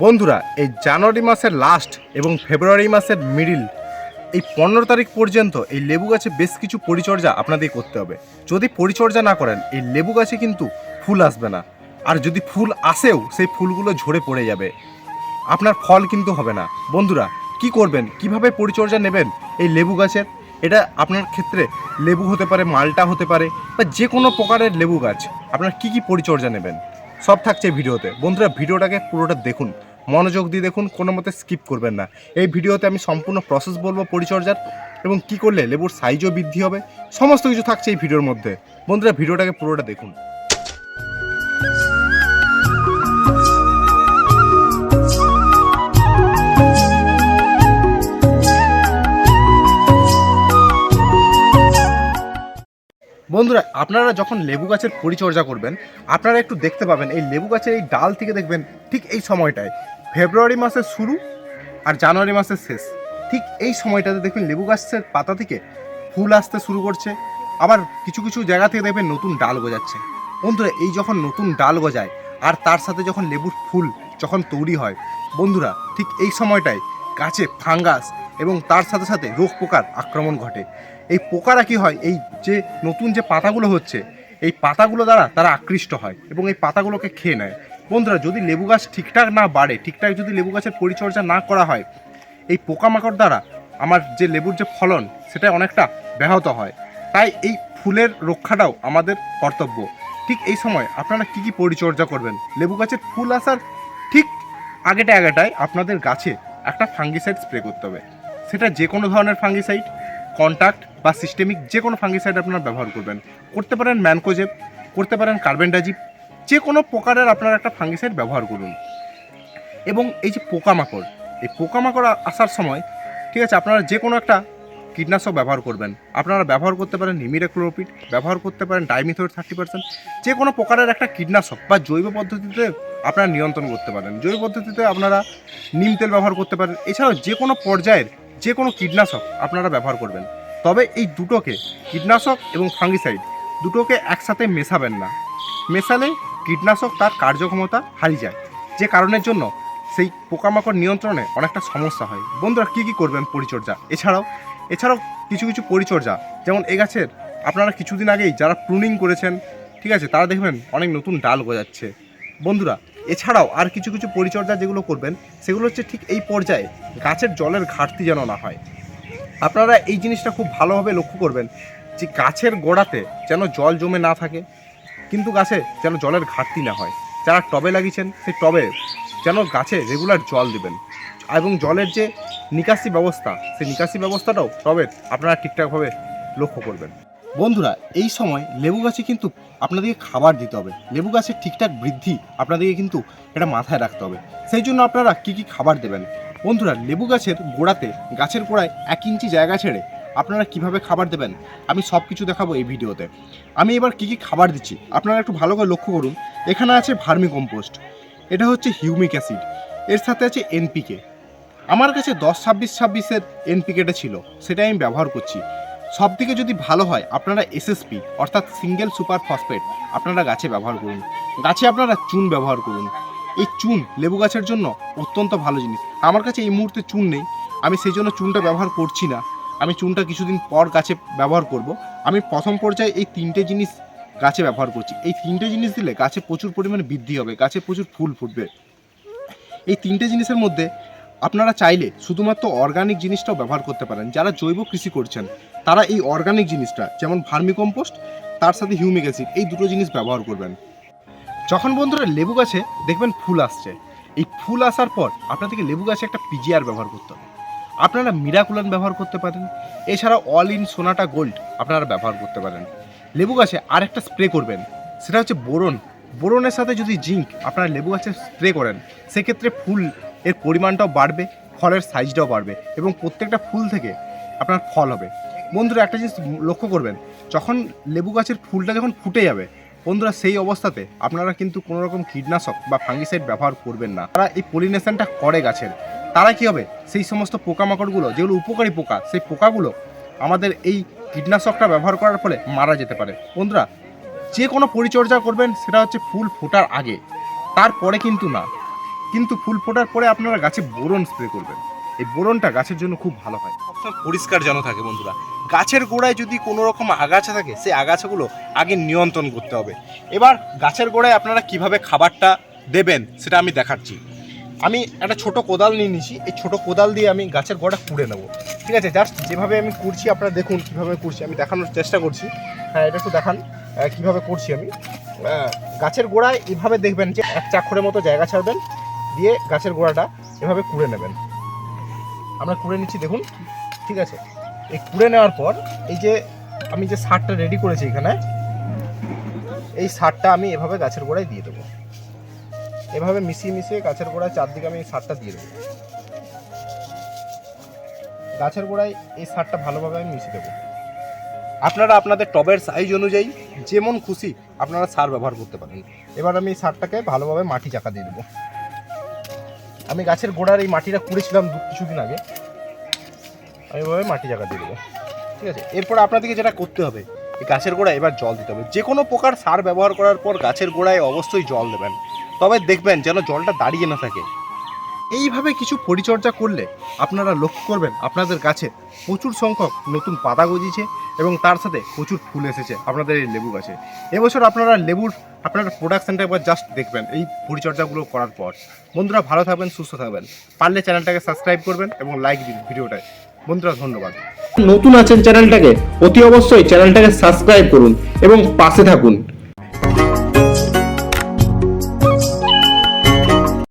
বন্ধুরা, এই জানুয়ারি মাসের লাস্ট এবং ফেব্রুয়ারি মাসের মিডিল এই পনেরো তারিখ পর্যন্ত এই লেবু গাছে বেশ কিছু পরিচর্যা আপনাদের করতে হবে। যদি পরিচর্যা না করেন, এই লেবু গাছে কিন্তু ফুল আসবে না। আর যদি ফুল আসেও, সেই ফুলগুলো ঝরে পড়ে যাবে। আপনার ফল কিন্তু হবে না। বন্ধুরা, কি করবেন? কীভাবে পরিচর্যা নেবেন এই লেবু গাছের? এটা আপনার ক্ষেত্রে লেবু হতে পারে, মালটা হতে পারে, বা যে কোনো প্রকারের লেবু গাছ। আপনার কি কি পরিচর্যা নেবেন? সব থাকছে ভিডিওতে। বন্ধুরা, ভিডিওটাকে পুরোটা দেখুন। মনোযোগ দিয়ে দেখুন, কোনো মতে স্কিপ করবেন না। এই ভিডিওতে আমি সম্পূর্ণ প্রসেস বলব পরিচর্যার এবং কি করলে লেবুর সাইজও বৃদ্ধি হবে, সমস্ত কিছু থাকছে এই ভিডিওর মধ্যে। বন্ধুরা, ভিডিওটাকে পুরোটা দেখুন। বন্ধুরা, আপনারা যখন লেবু গাছের পরিচর্যা করবেন, আপনারা একটু দেখতে পাবেন, এই লেবু গাছের এই ডাল থেকে দেখবেন ঠিক এই সময়টায়। ফেব্রুয়ারি মাসের শুরু আর জানুয়ারি মাসের শেষ। ঠিক এই সময়টাতে দেখবেন লেবু গাছের পাতা থেকে ফুল আসতে শুরু করছে। আবার কিছু কিছু জায়গা থেকে দেখবেন নতুন ডাল গজাচ্ছে। বন্ধুরা, এই যখন নতুন ডাল গজায় আর তার সাথে যখন লেবুর ফুল যখন তৈরি হয়, বন্ধুরা, ঠিক এই সময়টায় গাছে ফাঙ্গাস এবং তার সাথে সাথে রোগ পোকার আক্রমণ ঘটে। এই পোকারা কি হয়? এই যে নতুন যে পাতাগুলো হচ্ছে, এই পাতাগুলো দ্বারা তারা আকৃষ্ট হয় এবং এই পাতাগুলোকে খেয়ে নেয়। বন্ধুরা, যদি লেবু গাছ ঠিকঠাক না বাড়ে, ঠিকঠাক যদি লেবু গাছের পরিচর্যা না করা হয়, এই পোকামাকড় দ্বারা আমার যে লেবুর যে ফলন, সেটা অনেকটা ব্যাহত হয়। তাই এই ফুলের রক্ষাটাও আমাদের কর্তব্য। ঠিক এই সময় আপনারা কি কি পরিচর্যা করবেন? লেবু গাছের ফুল আসার ঠিক আগেটা আগেটায় আপনাদের গাছে একটা ফাঙ্গিসাইড স্প্রে করতে হবে। সেটা যে কোনো ধরনের ফাঙ্গিসাইড কন্টাক্ট বা সিস্টেমিক যে কোনো ফাঙ্গিসাইড আপনারা ব্যবহার করবেন। করতে পারেন ম্যানকোজেব, করতে পারেন কার্বেন্ডাজিপ যে কোনো প্রকারের আপনারা একটা ফাঙ্গিসাইড ব্যবহার করুন। এবং এই যে পোকামাকড়, এই পোকামাকড় আসার সময়, ঠিক আছে, আপনারা যে কোনো একটা কীটনাশক ব্যবহার করবেন। আপনারা ব্যবহার করতে পারেন নিমিরাক্লোরোপিড, ব্যবহার করতে পারেন ডাইমিথোর থার্টি পার্সেন্ট যে কোনো প্রকারের একটা কীটনাশক বা জৈব পদ্ধতিতে আপনারা নিয়ন্ত্রণ করতে পারেন। জৈব পদ্ধতিতে আপনারা নিম তেল ব্যবহার করতে পারেন। এছাড়াও যে কোনো পর্যায়ের যে কোনো কীটনাশক আপনারা ব্যবহার করবেন। তবে এই দুটোকে, কীটনাশক এবং ফাঙ্গিসাইড, দুটোকে একসাথে মেশাবেন না। মেশালে কীটনাশক তার কার্যক্ষমতা হারিয়ে যায়, যে কারণের জন্য সেই পোকামাকড় নিয়ন্ত্রণে অনেকটা সমস্যা হয়। বন্ধুরা, কী কী করবেন পরিচর্যা? এছাড়াও এছাড়াও কিছু কিছু পরিচর্যা, যেমন এ গাছের, আপনারা কিছুদিন আগেই যারা প্রুনিং করেছেন, ঠিক আছে, তারা দেখবেন অনেক নতুন ডাল গজাচ্ছে। বন্ধুরা এছাড়াও আর কিছু কিছু পরিচর্যা যেগুলো করবেন, সেগুলো হচ্ছে ঠিক এই পর্যায়ে গাছের জলের ঘাটতি যেন না হয়। আপনারা এই জিনিসটা খুব ভালোভাবে লক্ষ্য করবেন যে গাছের গোড়াতে যেন জল জমে না থাকে, কিন্তু গাছে যেন জলের ঘাটতি না হয়। যারা টবে লাগিয়েছেন, সেই টবে যেন গাছে রেগুলার জল দেবেন। এবং জলের যে নিকাশি ব্যবস্থা, সেই নিকাশি ব্যবস্থাটাও টবের আপনারা ঠিকঠাকভাবে লক্ষ্য করবেন। বন্ধুরা, এই সময় লেবু গাছে কিন্তু আপনাদেরকে খাবার দিতে হবে। লেবু গাছের ঠিকঠাক বৃদ্ধি আপনাদেরকে কিন্তু এটা মাথায় রাখতে হবে। সেই জন্য আপনারা কী কী খাবার দেবেন? বন্ধুরা, লেবু গাছের গোড়াতে গাছের গোড়ায় এক ইঞ্চি জায়গা ছেড়ে আপনারা কীভাবে খাবার দেবেন? আমি সব কিছু দেখাবো এই ভিডিওতে। আমি এবার কী কী খাবার দিচ্ছি, আপনারা একটু ভালো করে লক্ষ্য করুন। এখানে আছে ভার্মি কম্পোস্ট, এটা হচ্ছে হিউমিক অ্যাসিড, এর সাথে আছে এনপিকে। আমার কাছে দশ ছাব্বিশ ছাব্বিশের এনপিকেটা ছিল, সেটাই আমি ব্যবহার করছি। সব থেকে যদি ভালো হয়, আপনারা এসএসপি অর্থাৎ সিঙ্গেল সুপার ফসফেট আপনারা গাছে ব্যবহার করুন। গাছে আপনারা চুন ব্যবহার করুন। এই চুন, লেবু গাছের জন্য অত্যন্ত ভালো জিনিস। আমার কাছে এই মুহূর্তে চুন নেই। আমি সেই জন্য চুনটা ব্যবহার করছি না। আমি চুনটা কিছুদিন পর গাছে ব্যবহার করব। আমি প্রথম পর্যায়ে এই তিনটে জিনিস গাছে ব্যবহার করছি। এই তিনটে জিনিস দিলে গাছে প্রচুর পরিমাণে বৃদ্ধি হবে, গাছে প্রচুর ফুল ফুটবে। এই তিনটে জিনিসের মধ্যে আপনারা চাইলে শুধুমাত্র অর্গানিক জিনিসটাও ব্যবহার করতে পারেন। যারা জৈব কৃষি করছেন, তারা এই অর্গানিক জিনিসটা, যেমন ভার্মি কম্পোস্ট তার সাথে হিউমিক অ্যাসিড এই দুটো জিনিস ব্যবহার করবেন। যখন বন্ধুরা লেবু গাছে দেখবেন ফুল আসছে, এই ফুল আসার পর আপনাদেরকে লেবু গাছে একটা পিজিআর ব্যবহার করতে হবে। আপনারা মিরাকুলান ব্যবহার করতে পারেন, এছাড়া অল ইন সোনাটা গোল্ড আপনারা ব্যবহার করতে পারেন। লেবু গাছে আর একটা স্প্রে করবেন, সেটা হচ্ছে বোরন। বোরনের সাথে যদি জিঙ্ক আপনারা লেবু গাছে স্প্রে করেন, সেক্ষেত্রে ফুল এর পরিমাণটাও বাড়বে ফলের সাইজটাও বাড়বে এবং প্রত্যেকটা ফুল থেকে আপনার ফল হবে। বন্ধুরা, একটা জিনিস লক্ষ্য করবেন, যখন লেবু গাছের ফুলটা যখন ফুটে যাবে, বন্ধুরা, সেই অবস্থাতে আপনারা কিন্তু কোনো রকম কীটনাশক বা ফাঙ্গিসাইড ব্যবহার করবেন না। তারা এই পলিনেশনটা করে গাছের। তারা কি হবে? সেই সমস্ত পোকামাকড়গুলো, যেগুলো উপকারী পোকা, সেই পোকাগুলো আমাদের এই কীটনাশকটা ব্যবহার করার ফলে মারা যেতে পারে। বন্ধুরা, যে কোনো পরিচর্যা করবেন, সেটা হচ্ছে ফুল ফোটার আগে। তারপরে কিন্তু না। কিন্তু ফুল ফোটার পরে আপনারা গাছে বোরন স্প্রে করবেন। এই বোরনটা গাছের জন্য খুব ভালো হয়। সবসময় পরিষ্কার যেন থাকে বন্ধুরা। গাছের গোড়ায় যদি কোনো রকম আগাছা থাকে, সেই আগাছাগুলো আগে নিয়ন্ত্রণ করতে হবে। এবার গাছের গোড়ায় আপনারা কীভাবে খাবারটা দেবেন, সেটা আমি দেখাচ্ছি। আমি একটা ছোট কোদাল নিয়ে নিয়েছি। এই ছোট কোদাল দিয়ে আমি গাছের গোড়া কুড়ে নেব। ঠিক আছে জাস্ট যেভাবে আমি করছি আপনারা দেখুন কীভাবে করছি আমি দেখানোর চেষ্টা করছি। হ্যাঁ এটা একটু দেখান কীভাবে করছি আমি। গাছের গোড়ায় এভাবে দেখবেন যে এক চাক্ষরের মতো জায়গা ছাড়বেন। দিয়ে গাছের গোড়াটা এভাবে কুড়ে নেবেন। আমরা কুড়ে নিচ্ছি, দেখুন, ঠিক আছে? এই কুড়ে নেওয়ার পর এই যে আমি যে সারটা রেডি করেছি এখানে, এই সারটা আমি এভাবে গাছের গোড়ায় দিয়ে দেবো। এভাবে মিশিয়ে মিশিয়ে গাছের গোড়ায় চারদিকে আমি এই সারটা দিয়ে দেবো। গাছের গোড়ায় এই সারটা ভালোভাবে আমি মিশিয়ে দেবো। আপনারা আপনাদের টবের সাইজ অনুযায়ী যেমন খুশি আপনারা সার ব্যবহার করতে পারেন। এবার আমি এই সারটাকে ভালোভাবে মাটি চাকা দিয়ে দেবো। আমি গাছের গোড়ার এই মাটিটা কুড়েছিলাম কিছুদিন আগে। আমি এভাবে মাটি জায়গা দিয়ে দেবো। ঠিক আছে? এরপর আপনাদেরকে যেটা করতে হবে, এই গাছের গোড়ায় এবার জল দিতে হবে। যে কোনো প্রকার সার ব্যবহার করার পর গাছের গোড়ায় অবশ্যই জল দেবেন। তবে দেখবেন যেন জলটা দাঁড়িয়ে না থাকে। এইভাবে কিছু পরিচর্যা করলে আপনারা লক্ষ্য করবেন আপনাদের গাছে প্রচুর সংখ্যক নতুন পাতা গজিয়েছে এবং তার সাথে প্রচুর ফুল এসেছে আপনাদের এই লেবু গাছে। এবছর আপনারা লেবুর, আপনারা প্রোডাকশানটা একবার জাস্ট দেখবেন এই পরিচর্যাগুলো করার পর। বন্ধুরা ভালো থাকবেন, সুস্থ থাকবেন। পারলে চ্যানেলটাকে সাবস্ক্রাইব করবেন এবং লাইক দিন ভিডিওটায়। বন্ধুরা, ধন্যবাদ। নতুন আছেন চ্যানেলটাকে, অতি অবশ্যই চ্যানেলটাকে সাবস্ক্রাইব করুন এবং পাশে থাকুন।